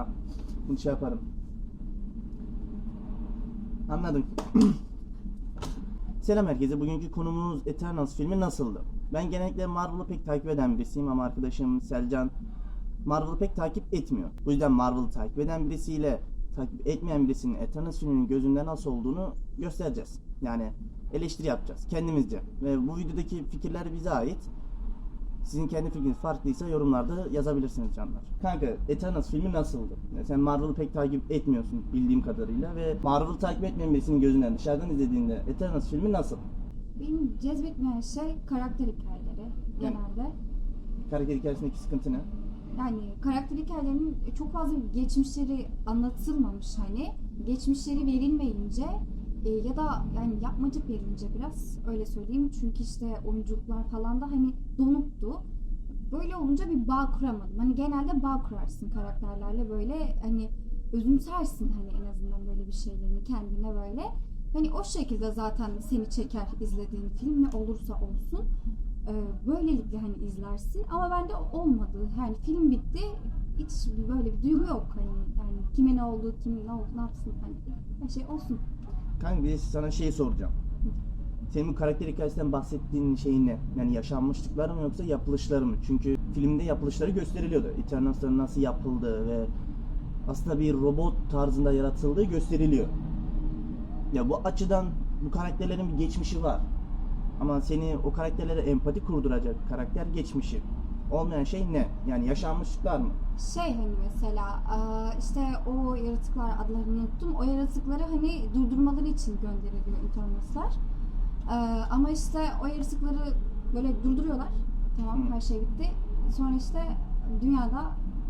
Ha, bunu şey yaparım. Anladım. Selam herkese. Bugünkü konumuz Eternals filmi nasıldı? Ben genellikle Marvel'ı pek takip eden birisiyim ama arkadaşım Selcan Marvel'ı pek takip etmiyor. Bu yüzden Marvel'ı takip eden birisiyle takip etmeyen birisinin Eternals filminin gözünde nasıl olduğunu göstereceğiz. Yani eleştiri yapacağız kendimizce. Ve bu videodaki fikirler bize ait. Sizin kendi fikriniz farklıysa yorumlarda yazabilirsiniz canlar. Kanka Eternals filmi nasıldı? Ya Sen Marvel'ı pek takip etmiyorsun bildiğim kadarıyla ve Marvel'ı takip etmeyen birisinin gözünden dışarıdan izlediğinde Eternals filmi nasıl? Benim cezbetmeyen şey karakter hikayeleri Yani- genelde. Karakter hikayesindeki sıkıntı ne? Yani karakter hikayelerinin çok fazla geçmişleri anlatılmamış hani. Geçmişleri verilmeyince e, ya da yani yapmacık verilince biraz öyle söyleyeyim. Çünkü işte oyunculuklar falan da hani donuktu. Böyle olunca bir bağ kuramadım. Hani genelde bağ kurarsın karakterlerle böyle hani özümsersin hani en azından böyle bir şeylerini kendine böyle. Hani o şekilde zaten seni çeker izlediğin film ne olursa olsun. Ee, böylelikle hani izlersin ama bende olmadı. Yani film bitti. Hiç böyle bir duygu yok hani yani kime ne oldu, kim ne oldu, ne yapsın hani her şey olsun. Kanka bir de sana şeyi soracağım. Senin bu karakter hikayesinden bahsettiğin şey ne? Yani yaşanmışlıklar mı yoksa yapılışları mı? Çünkü filmde yapılışları gösteriliyordu. Eternals'ların nasıl yapıldığı ve aslında bir robot tarzında yaratıldığı gösteriliyor. Ya bu açıdan bu karakterlerin bir geçmişi var. Ama seni o karakterlere empati kurduracak karakter geçmişi. Olmayan şey ne? Yani yaşanmışlıklar mı? Şey hani mesela eee, işte o yaratıklar adlarını unuttum. O yaratıkları hani durdurmaları için gönderiliyor Eternals'lar. Eee, ama işte o yaratıkları böyle durduruyorlar. Tamam Hı. her şey bitti. Sonra işte dünyada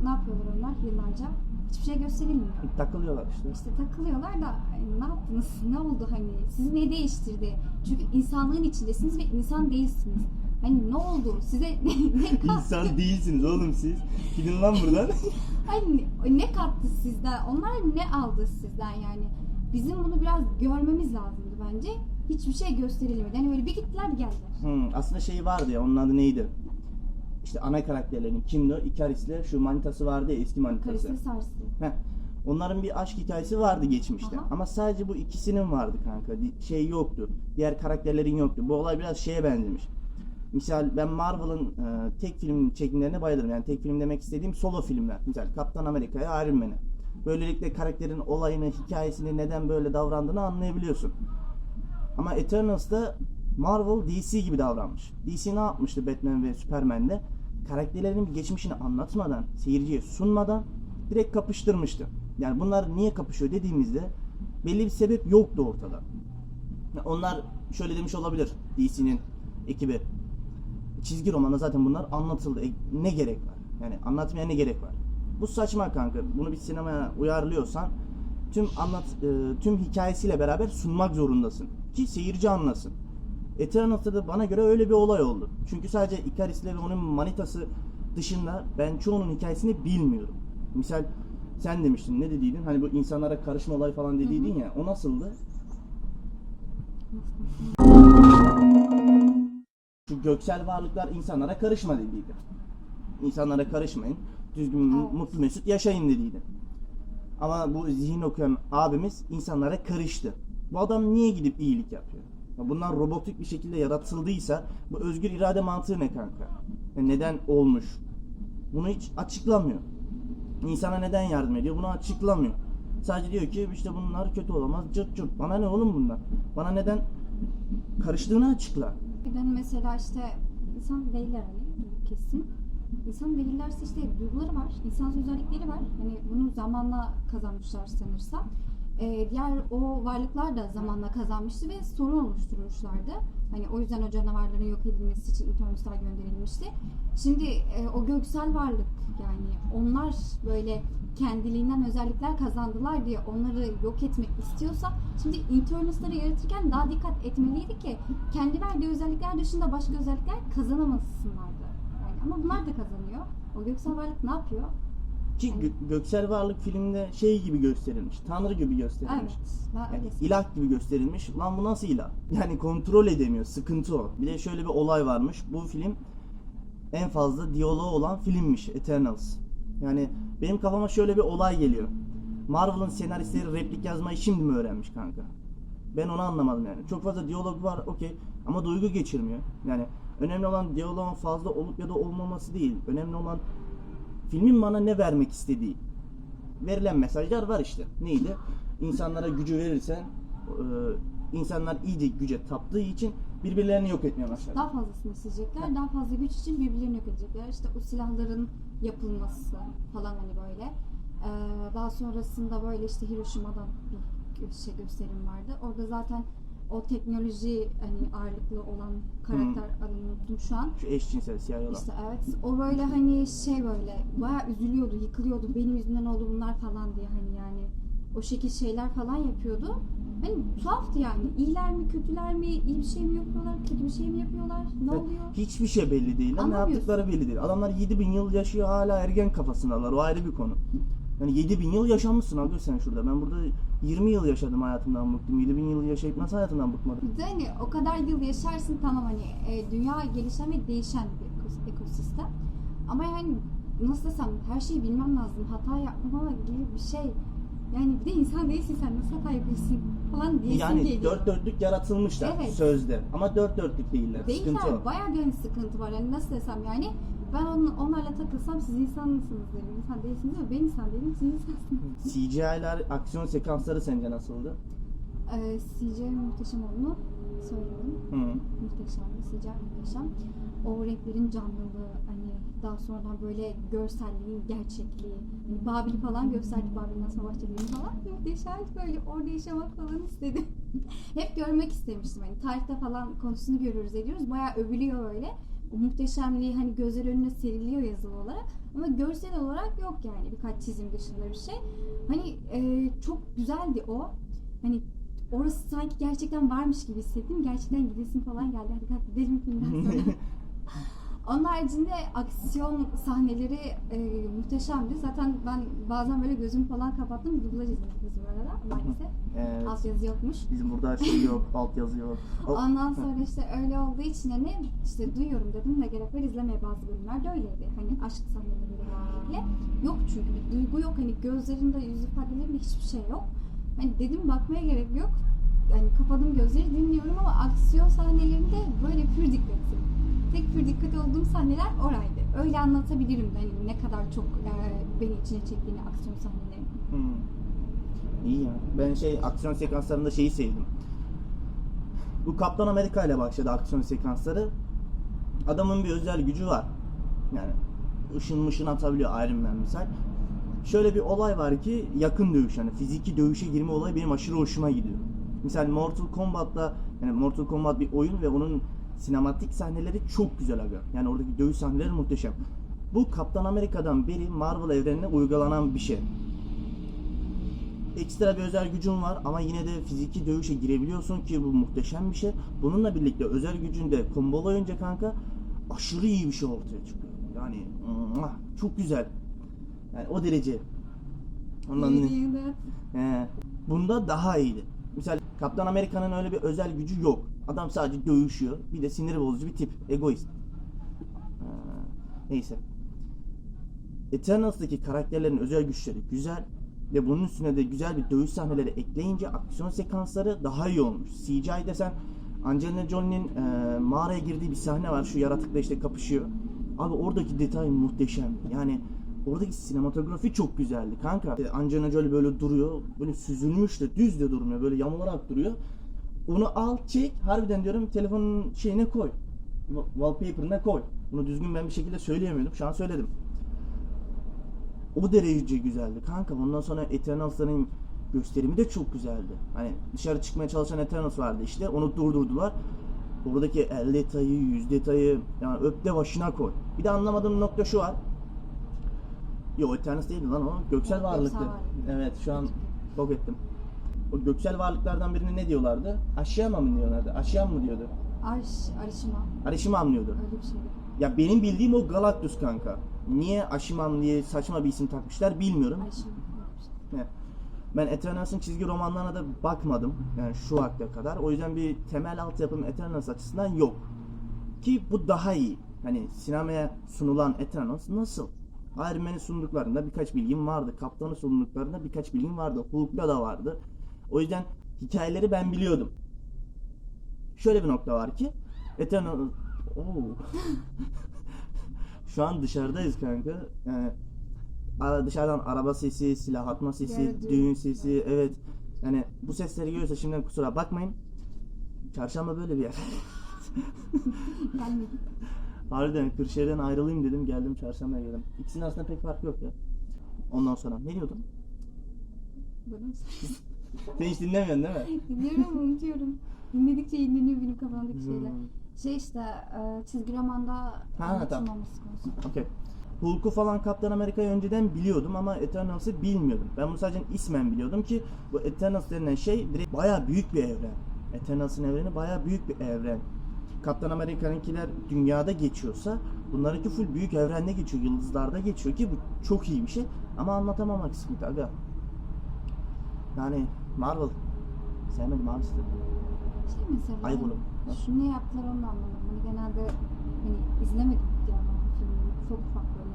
ne yapıyorlar onlar yıllarca? Hiçbir şey gösterilmiyor. Takılıyorlar işte. İşte takılıyorlar da "Ay, ne yaptınız? Ne oldu hani? Sizi ne değiştirdi? Çünkü insanlığın içindesiniz ve insan değilsiniz. Hani ne oldu? Size ne, kattı? İnsan değilsiniz oğlum siz. Gidin lan buradan. Hani ne kattı sizden? Onlar ne aldı sizden yani? Bizim bunu biraz görmemiz lazımdı bence. Hiçbir şey gösterilmedi. Hani böyle bir gittiler bir geldiler. Hmm, aslında şey vardı ya onun adı neydi? İşte ana karakterlerin kimdi o? Ikaris'le şu manitası vardı ya eski manitası. Karısını sarstı. Heh. Onların bir aşk hikayesi vardı geçmişte. Aha. Ama sadece bu ikisinin vardı kanka. Şey yoktu. Diğer karakterlerin yoktu. Bu olay biraz şeye benzemiş. Misal ben Marvel'ın e, tek film çekimlerine bayılırım. Yani tek film demek istediğim solo filmler. Misal Kaptan Amerika'ya Iron Man'e. Böylelikle karakterin olayını, hikayesini, neden böyle davrandığını anlayabiliyorsun. Ama Eternals'da Marvel DC gibi davranmış. DC ne yapmıştı Batman ve Superman'de? Karakterlerin geçmişini anlatmadan, seyirciye sunmadan direkt kapıştırmıştı. Yani bunlar niye kapışıyor dediğimizde belli bir sebep yoktu ortada. Onlar şöyle demiş olabilir DC'nin ekibi. Çizgi romanda zaten bunlar anlatıldı. E, ne gerek var? Yani anlatmaya ne gerek var? Bu saçma kanka. Bunu bir sinemaya uyarlıyorsan tüm anlat e, tüm hikayesiyle beraber sunmak zorundasın ki seyirci anlasın. Eternals'ta da bana göre öyle bir olay oldu. Çünkü sadece Ikaris'le ve onun manitası dışında ben çoğunun hikayesini bilmiyorum. Misal sen demiştin ne dediydin? Hani bu insanlara karışma olay falan dediydin ya. O nasıldı? Şu göksel varlıklar insanlara karışma dediydi. İnsanlara karışmayın. Düzgün, Evet. mutlu mesut yaşayın dediydi. Ama bu zihin okuyan abimiz insanlara karıştı. Bu adam niye gidip iyilik yapıyor? Ya Bunlar robotik bir şekilde yaratıldıysa bu özgür irade mantığı ne kanka? Ya neden olmuş? Bunu hiç açıklamıyor. İnsana neden yardım ediyor? Bunu açıklamıyor. Sadece diyor ki işte bunlar kötü olamaz. Cırt cırt. Bana ne oğlum bundan? Bana neden karıştığını açıkla. Bir de mesela işte insan değiller hani kesin. İnsan değillerse işte duyguları var, insan özellikleri var. Hani bunu zamanla kazanmışlar sanırsam. Ee, diğer o varlıklar da zamanla kazanmıştı ve sorun oluşturmuşlardı. Hani o yüzden o canavarların yok edilmesi için Eternals'lar gönderilmişti. Şimdi e, o göksel varlık yani onlar böyle kendiliğinden özellikler kazandılar diye onları yok etmek istiyorsa şimdi Eternals'ları yaratırken daha dikkat etmeliydi ki kendi verdiği özellikler dışında başka özellikler kazanamasınlardı. Yani ama bunlar da kazanıyor. O göksel varlık ne yapıyor? Ki gö- göksel varlık filmde şey gibi gösterilmiş. Tanrı gibi gösterilmiş. Evet. Ben Yani ilah gibi gösterilmiş. Lan bu nasıl ilah? Yani kontrol edemiyor. Sıkıntı o. Bir de şöyle bir olay varmış. Bu film en fazla diyaloğu olan filmmiş Eternals. Yani Benim kafama şöyle bir olay geliyor. Marvel'ın senaristleri replik yazmayı şimdi mi öğrenmiş kanka? Ben onu anlamadım yani. Çok fazla diyalog var okey ama duygu geçirmiyor. Yani önemli olan diyaloğun fazla olup ya da olmaması değil. Önemli olan filmin bana ne vermek istediği. Verilen mesajlar var işte. Neydi? İnsanlara gücü verirsen e, insanlar iyice güce taptığı için birbirlerini yok etmeye başlar. Daha fazlasını isteyecekler. Daha fazla güç için birbirlerini yok edecekler. İşte o silahların yapılması falan hani böyle. Ee, daha sonrasında böyle işte Hiroşima'dan bir şey gösterim vardı. Orada zaten o teknoloji hani ağırlıklı olan karakter adını unuttum şu an. Şu eşcinsel siyah olan. İşte evet o böyle hani şey böyle bayağı üzülüyordu, yıkılıyordu. Benim yüzümden oldu bunlar falan diye hani yani o şekil şeyler falan yapıyordu. Hani tuhaftı yani. İyiler mi, kötüler mi, iyi bir şey mi yapıyorlar, kötü bir şey mi yapıyorlar, ne Evet, oluyor? Hiçbir şey belli değil. lan. Ne yaptıkları belli değil. Adamlar 7000 yıl yaşıyor hala ergen kafasındalar. O ayrı bir konu. Yani 7000 yıl yaşamışsın abi sen şurada. Ben burada 20 yıl yaşadım hayatımdan bıktım. 7000 yıl yaşayıp nasıl hayatımdan bıkmadım? Bir de hani o kadar yıl yaşarsın tamam hani e, dünya gelişen ve değişen bir ekos- ekosistem. Ama yani nasıl desem her şeyi bilmem lazım. Hata yapmama gibi bir şey. Yani bir de insan değilsin sen nasıl hata yapıyorsun falan diyesin Yani geliyor. dört dörtlük yaratılmışlar Evet. sözde. Ama dört dörtlük değiller. Sıkıntı Değiller. o. Bayağı bir hani sıkıntı var. Yani nasıl desem yani ben on, onlarla takılsam siz insan mısınız derim. İnsan değilsiniz ama ben insan değilim. Siz insansınız. CGI'ler, aksiyon sekansları sence nasıldı? Ee, CJ muhteşem olduğunu söylüyorum. Hı. Muhteşem. CJ muhteşem. O renklerin canlılığı hani daha sonra böyle görselliğin gerçekliği. Hani Babil'i falan gösterdi. Babil'in aslında bahçelerini falan. Muhteşem. Böyle orada yaşamak falan istedim. Hep görmek istemiştim. Hani tarihte falan konusunu görüyoruz ediyoruz. Bayağı övülüyor öyle. O muhteşemliği hani gözler önüne seriliyor yazılı olarak. Ama görsel olarak yok yani birkaç çizim dışında bir şey. Hani e, çok güzeldi o. Hani orası sanki gerçekten varmış gibi hissettim. Gerçekten gidesim falan geldi. Hadi kalk gidelim filmden sonra. Onun haricinde aksiyon sahneleri e, muhteşemdi. Zaten ben bazen böyle gözümü falan kapattım. Dublaj izledik biz bu arada maalesef. Evet. Alt yazı yokmuş. Bizim burada şey yok, altyazı yok. O- Ondan sonra işte öyle olduğu için hani işte duyuyorum dedim ne gerek var izlemeye bazı bölümlerde öyleydi. Hani aşk sahnelerinde genellikle. Yok çünkü bir duygu yok. Hani gözlerinde yüz ifadelerinde hiçbir şey yok. Hani dedim bakmaya gerek yok. Yani kapadım gözleri dinliyorum ama aksiyon sahnelerinde böyle pür dikkatim. Tek pür dikkat olduğum sahneler oraydı. Öyle anlatabilirim hani ne kadar çok e, beni içine çektiğini aksiyon sahneleri. Hmm. İyi ya. Ben şey aksiyon sekanslarında şeyi sevdim. Bu Kaptan Amerika ile başladı aksiyon sekansları. Adamın bir özel gücü var. Yani ışın mışın atabiliyor Iron Man misal. Şöyle bir olay var ki yakın dövüş yani fiziki dövüşe girme olayı benim aşırı hoşuma gidiyor. Misal Mortal Kombat'ta yani Mortal Kombat bir oyun ve onun sinematik sahneleri çok güzel aga. Yani oradaki dövüş sahneleri muhteşem. Bu Kaptan Amerika'dan beri Marvel evrenine uygulanan bir şey ekstra bir özel gücün var ama yine de fiziki dövüşe girebiliyorsun ki bu muhteşem bir şey. Bununla birlikte özel gücünü de kombolayınca kanka aşırı iyi bir şey ortaya çıkıyor. Yani çok güzel. Yani o derece. Ondan Yediğinde He. Bunda daha iyiydi. Misal Kaptan Amerika'nın öyle bir özel gücü yok. Adam sadece dövüşüyor. Bir de sinir bozucu bir tip. Egoist. Ha, Neyse. Eternals'daki karakterlerin özel güçleri güzel. Ve bunun üstüne de güzel bir dövüş sahneleri ekleyince aksiyon sekansları daha iyi olmuş. CGI desen Angelina Jolie'nin e, mağaraya girdiği bir sahne var. Şu yaratıkla işte kapışıyor. Abi oradaki detay muhteşem. Yani oradaki sinematografi çok güzeldi kanka. E, Angelina Jolie böyle duruyor. Böyle süzülmüş de düz de durmuyor. Böyle yamularak duruyor. Onu al çek. Harbiden diyorum telefonun şeyine koy. Wa- Wallpaper'ına koy. Bunu düzgün ben bir şekilde söyleyemiyordum. Şu an söyledim. O derece güzeldi kanka. Ondan sonra Eternals'ların gösterimi de çok güzeldi. Hani dışarı çıkmaya çalışan Eternals vardı işte. Onu durdurdular. Oradaki el detayı, yüz detayı yani öp de başına koy. Bir de anlamadığım nokta şu var. Yo Eternals değildi lan o. Göksel varlıktı. varlık. Evet şu an bok ettim. O göksel varlıklardan birine ne diyorlardı? Aşiyama mı diyorlardı? Aşiyam mı diyordu? Arş, Arışima Arishimam diyordu. öyle bir şeydi. Ya benim bildiğim o Galactus kanka. Niye Aşimam diye saçma bir isim takmışlar bilmiyorum. Şey. Ben Eternals'ın çizgi romanlarına da bakmadım. Yani şu vakte kadar. O yüzden bir temel altyapım Eternals açısından yok. Ki bu daha iyi. Hani sinemaya sunulan Eternals nasıl? Iron Man'i sunduklarında birkaç bilgim vardı. Kaptanı sunduklarında birkaç bilgim vardı. Hulk'ta da vardı. O yüzden hikayeleri ben biliyordum. Şöyle bir nokta var ki Eternal... Oo. Şu an dışarıdayız kanka. Yani dışarıdan araba sesi, silah atma sesi, düğün sesi, evet. Yani bu sesleri görüyorsa şimdiden kusura bakmayın. Çarşamba böyle bir yer. Gelmedi. Harbiden Kırşehir'den ayrılayım dedim geldim çarşambaya geldim. İkisinin arasında pek fark yok ya. Ondan sonra ne diyordum? Sen hiç dinlemiyorsun değil mi? Dinliyorum unutuyorum. Dinledikçe yenileniyor benim kafamdaki şeyler. Şey işte e, çizgi romanda tamam. anlatılmaması konusu. Okey. Hulk'u falan Kaptan Amerika'yı önceden biliyordum ama Eternals'ı bilmiyordum. Ben bunu sadece ismen biliyordum ki bu Eternals denilen şey direkt bayağı büyük bir evren. Eternals'ın evreni bayağı büyük bir evren. Kaptan Amerika'nınkiler dünyada geçiyorsa bunlarınki full büyük evrende geçiyor, yıldızlarda geçiyor ki bu çok iyi bir şey ama anlatamamak sıkıntı aga. Yani Marvel sevmedim abi sizi. Şey mesela hani olur. Şunu ne yaptılar onu anlamadım. Hani genelde hani izlemedim diğer filmleri. Ufak ufak böyle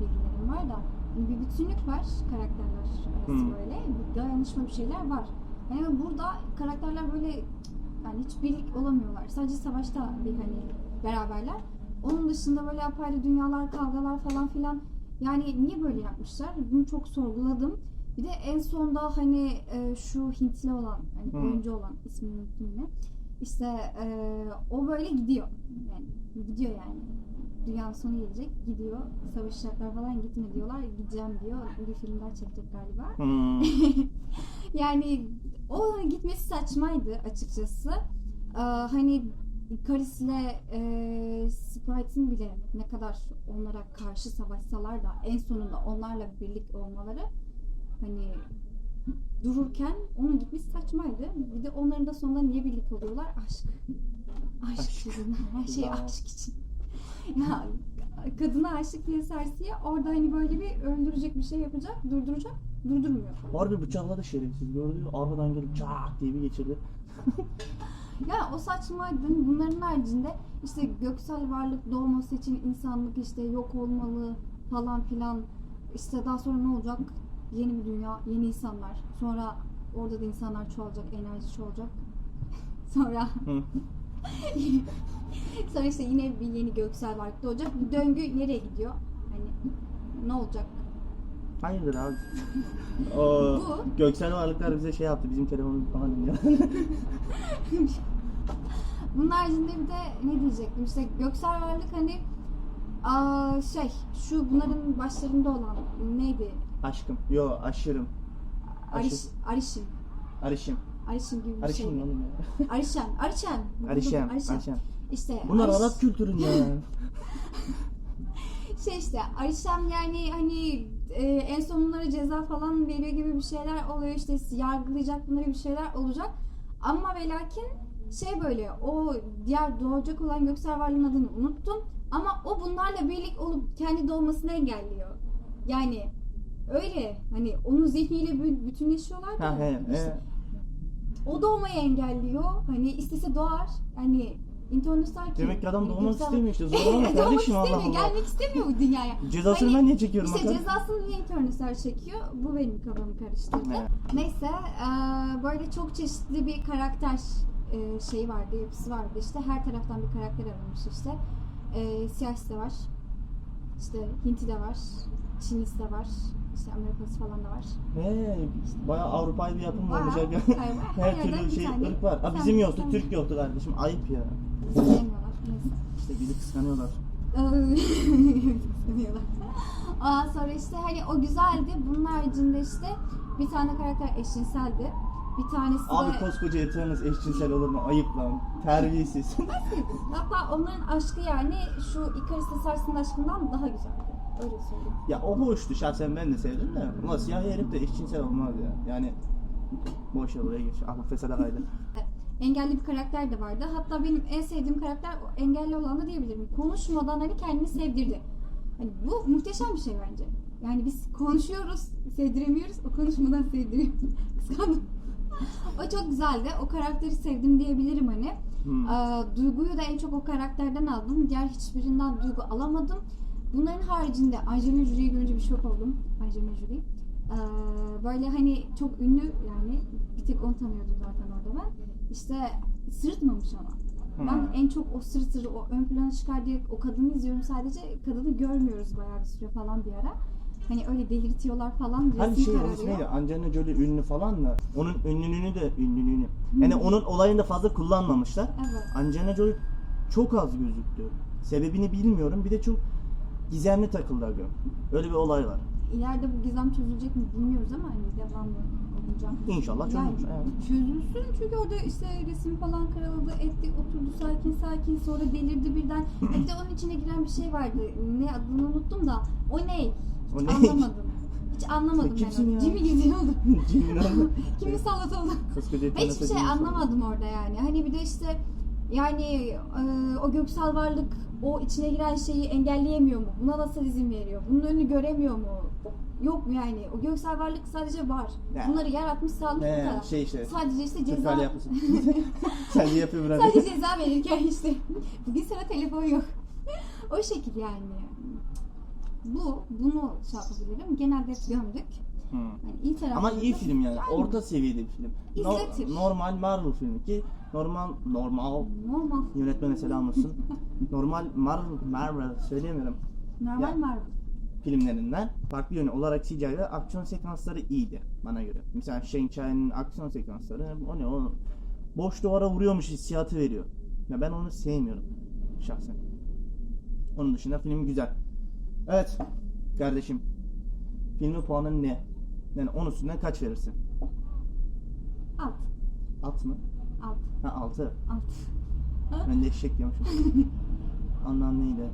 bilgilerim var da hani bir bütünlük var karakterler arası Hmm. böyle. Bir dayanışma bir şeyler var. Yani burada karakterler böyle yani hiç birlik olamıyorlar. Sadece savaşta bir hani beraberler. Onun dışında böyle apayrı dünyalar, kavgalar falan filan. Yani niye böyle yapmışlar? Bunu çok sorguladım. Bir de en sonda hani e, şu Hintli olan, hani Hı. oyuncu olan ismini unuttum yine. İşte e, o böyle gidiyor. Yani gidiyor yani. Dünyanın sonu gelecek, gidiyor. Savaşacaklar falan gitme diyorlar. Gideceğim diyor. Bir film daha çekecek galiba. Hmm. yani o gitmesi saçmaydı açıkçası. Ee, hani Karis'le e, Sprite'ın bile ne kadar onlara karşı savaşsalar da en sonunda onlarla birlik olmaları hani dururken onun gitmesi saçmaydı. Bir de onların da sonunda niye birlik oluyorlar? Aşk. Aşk, Aşk. yüzünden. Her şey aşk için. ya kadına aşık diye Cersei'ye orada hani böyle bir öldürecek bir şey yapacak, durduracak, durdurmuyor. Harbi bıçakladı şerefsiz gördü. Arkadan gelip çak diye bir geçirdi. Ya o saçmaydı. Bunların haricinde işte göksel varlık doğması için insanlık işte yok olmalı falan filan. İşte daha sonra ne olacak? Yeni bir dünya, yeni insanlar. Sonra orada da insanlar çoğalacak, enerji çoğalacak. sonra sonra işte yine bir yeni göksel varlık doğacak. Bu döngü nereye gidiyor? Hani ne olacak? Hayırdır abi? o Bu- göksel varlıklar bize şey yaptı. Bizim telefonumuz falan dinliyor. Bunun haricinde bir de ne diyecektim? İşte göksel varlık hani aa, şey şu bunların başlarında olan neydi? Aşkım. Yo aşırım. Ariş, Aşırı. Arişim. Arışım. Arişim gibi bir Arışım şey. oğlum ya? Arişem. Arişem. Arışem. Arişem. Arışem. İşte Bunlar Ariş- Arap kültüründe ya. şey işte Arişem yani hani e, en son bunlara ceza falan veriyor gibi bir şeyler oluyor işte yargılayacak bunları bir şeyler olacak ama ve lakin şey böyle o diğer doğacak olan göksel varlığın adını unuttum ama o bunlarla birlik olup kendi doğmasını engelliyor yani öyle hani onun zihniyle bü- bütünleşiyorlar da ha he. işte he. o doğmayı engelliyor hani istese doğar hani internetler ki Demek ki adam hani doğmak göksel- istemiyor işte. Zorlama kardeşim Allah Allah. gelmek istemiyor bu dünyaya. Cezasını Hani ben niye çekiyorum İşte bakalım? cezasını niye internetler çekiyor? Bu benim kafamı karıştırdı. Evet. Neyse böyle çok çeşitli bir karakter şeyi vardı, yapısı vardı. İşte her taraftan bir karakter alınmış işte. Eee siyahisi de var. İşte Hinti de var. Çinlisi de var. İşte Amerikası falan da var. He, bayağı Avrupa'yı bir yapım Bayağı, olmuş. her Her yerden türlü bir şey tane- ırk var. Ha, bizim yoktu, tane- Türk yoktu kardeşim. Ayıp ya. Sevmiyorlar. Neyse. İşte bizi kıskanıyorlar. Kıskanıyorlar. Ondan sonra işte hani o güzeldi. Bunun haricinde işte bir tane karakter eşcinseldi. Bir tanesi Abi de koskoca Eternals eşcinsel olur mu? Ayıp lan. Terbiyesiz. hatta onların aşkı yani şu Icarus Sars'ın aşkından daha güzeldi. Öyle söyleyeyim. ya o hoştu. Şahsen ben de sevdim de. Ama siyah herif de eşcinsel olmaz ya. Yani boş ver oraya geç. Ah fesada kaydı. Engelli bir karakter de vardı. Hatta benim en sevdiğim karakter o engelli olan da diyebilirim. Konuşmadan hani kendini sevdirdi. Hani bu muhteşem bir şey bence. Yani biz konuşuyoruz, sevdiremiyoruz. O konuşmadan sevdiriyor. Kıskandım. o çok güzeldi. O karakteri sevdim diyebilirim hani. Hmm. Duyguyu da en çok o karakterden aldım. Diğer hiçbirinden duygu alamadım. Bunların haricinde Angelina Jolie'yi görünce bir şok oldum. Angelina Jolie. Ee, böyle hani çok ünlü yani bir tek onu tanıyordum zaten orada ben. İşte sırıtmamış ama. Hmm. Ben en çok o sırıtırı, o ön plana çıkar diye o kadını izliyorum sadece. Kadını görmüyoruz bayağı bir süre falan bir ara. Hani öyle delirtiyorlar falan. Hani resim şey orası neydi? Angelina Jolie ünlü falan da onun ünlülüğünü de ünlülüğünü. Yani onun olayını da fazla kullanmamışlar. Evet. Angelina Jolie çok az gözüktü. Sebebini bilmiyorum. Bir de çok gizemli takıldı aga. Öyle bir olay var. İleride bu gizem çözülecek mi bilmiyoruz ama hani devamlı olacak. İnşallah çözülür. Evet. çözülsün çünkü orada işte resim falan karaladı, etti, oturdu sakin sakin sonra delirdi birden. Bir de onun içine giren bir şey vardı. Ne adını unuttum da o ne? Hiç O ne? anlamadım. Hiç anlamadım Sen ben onu. ya? Jimmy geziyordu. Oldu. Kimi salladı onu? Koskoca Hiçbir şey anlamadım orada yani. Hani bir de işte yani e, o göksel varlık o içine giren şeyi engelleyemiyor mu? Buna nasıl izin veriyor? Bunun önünü göremiyor mu? Yok mu yani? O göksel varlık sadece var. Ya. Bunları yaratmış sağlık kadar. şey işte. Sadece işte ceza de yapıyor biraz. sadece ceza verirken işte bugün sana telefon yok. o şekil yani. Bu, bunu şey yapabilirim. Genelde hep gömdük. Hı. Yani iyi Ama iyi film yani. Orta seviyede bir film. No- İzletir. normal Marvel filmi ki normal normal Normal. yönetmene selam olsun. normal Marvel Marvel söyleyemiyorum. Normal Ya. Marvel. filmlerinden farklı yönü olarak CGI ve aksiyon sekansları iyiydi bana göre. Mesela Shang-Chi'nin aksiyon sekansları o ne o boş duvara vuruyormuş hissiyatı veriyor. Ya ben onu sevmiyorum şahsen. Onun dışında film güzel. Evet kardeşim. Filmin puanı ne? Yani 10 üstünden kaç verirsin? Alt. 6 mı? Alt. Ha 6. Alt. Ben de eşek diyormuşum. Anlamlıydı.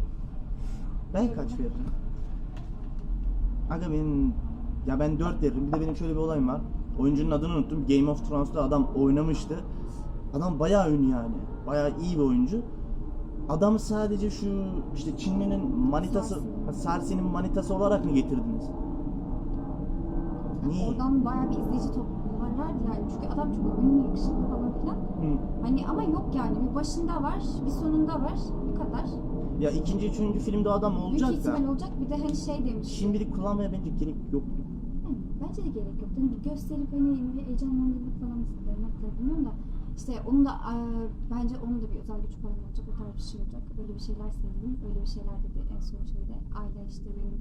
Ben kaç veririm? Aga benim ya ben 4 veririm. Bir de benim şöyle bir olayım var. Oyuncunun adını unuttum. Game of Thrones'ta adam oynamıştı. Adam bayağı ünlü yani. Bayağı iyi bir oyuncu. Adamı sadece şu işte Çinli'nin manitası, ha, Cersei'nin manitası olarak mı getirdiniz? Niye? Oradan bayağı bir izleyici toplarlardı yani. Çünkü adam çok ünlü, yakışıklı falan filan. Hı. Hani ama yok yani. Bir başında var, bir sonunda var. Bu kadar. Ya ikinci, üçüncü filmde adam Büyük olacak da. ihtimal olacak. Bir de hani şey demiş. Şimdilik kullanmaya bence gerek yoktu. Hı, bence de gerek yok. Hani bir gösterip hani bir heyecanlandırmak falan istedim. Hatta bilmiyorum da. İşte onun da e, bence onun da bir özel güç falan olacak. O tarz bir şey olacak. Öyle bir şeyler sevdim. Öyle bir şeyler dedi en son şeyde. Aile işte benim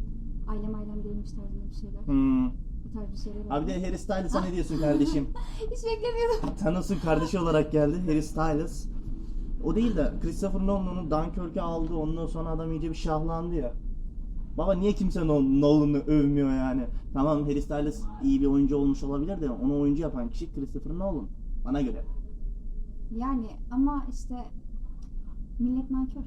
ailem ailem değilmiş tarzında bir şeyler. Hmm. Bu tarz bir şeyler Abi de Harry Styles'a ne diyorsun kardeşim? Hiç beklemiyordum. Thanos'un kardeşi olarak geldi Harry Styles. O değil de Christopher Nolan onu Dunkirk'e aldı. Ondan sonra adam iyice bir şahlandı ya. Baba niye kimse Nol- Nolan'ı övmüyor yani? Tamam Harry Styles iyi bir oyuncu olmuş olabilir de onu oyuncu yapan kişi Christopher Nolan. Bana göre. Yani ama işte millet nankör.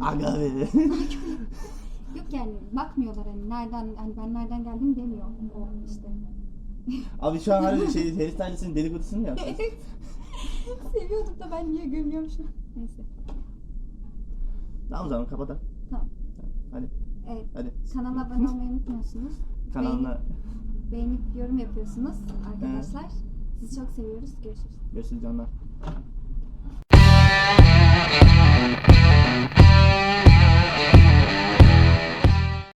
Aga be. Yok yani bakmıyorlar hani nereden hani ben nereden geldim demiyor o işte. Abi şu an harbi şey Harry Styles'in dedikodusunu mu yaptın? Seviyordum da ben niye gömüyormuşum. Neyse. Tamam o zaman kapatalım. Tamam. Hadi Evet. hadi. Kanala abone olmayı unutmuyorsunuz. Kanalına Beğenip, beğenip yorum yapıyorsunuz arkadaşlar. Sizi çok seviyoruz. Görüşürüz. görüşürüz canlar.